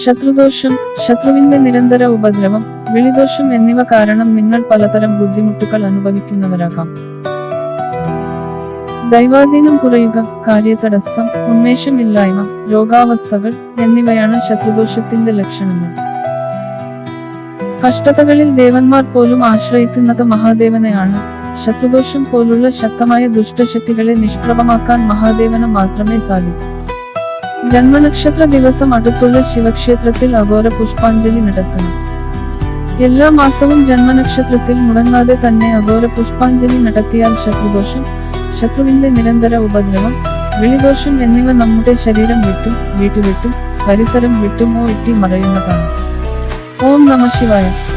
ശത്രുദോഷം ശത്രുവിന്റെ നിരന്തര ഉപദ്രവം വിളിദോഷം എന്നിവ കാരണം നിങ്ങൾ പലതരം ബുദ്ധിമുട്ടുകൾ അനുഭവിക്കുന്നവരാകാം. ദൈവാധീനം കുറയുക കാര്യതടസ്സം ഉന്മേഷമില്ലായ്മ രോഗാവസ്ഥകൾ എന്നിവയാണ് ശത്രുദോഷത്തിന്റെ ലക്ഷണങ്ങൾ. കഷ്ടതകളിൽ ദേവന്മാർ പോലും ആശ്രയിക്കുന്നത് മഹാദേവനെയാണ്. ശത്രുദോഷം പോലുള്ള ശക്തമായ ദുഷ്ടശക്തികളെ നിഷ്പ്രഭമാക്കാൻ മഹാദേവന് മാത്രമേ സാധിക്കൂ. ജന്മനക്ഷത്ര ദിവസം അടുത്തുള്ള ശിവക്ഷേത്രത്തിൽ അഘോര പുഷ്പാഞ്ജലി നടത്തുന്നു. എല്ലാ മാസവും ജന്മനക്ഷത്രത്തിൽ മുടങ്ങാതെ തന്നെ അഘോര പുഷ്പാഞ്ജലി നടത്തിയാൽ ശത്രുദോഷം ശത്രുവിന്റെ നിരന്തര ഉപദ്രവം വിളിദോഷം എന്നിവ നമ്മുടെ ശരീരം വിട്ടും വീട്ടുവിട്ടും പരിസരം വിട്ടുമോ ഇട്ടി മറയുന്നതാണ്. ഓം നമ ശിവായ.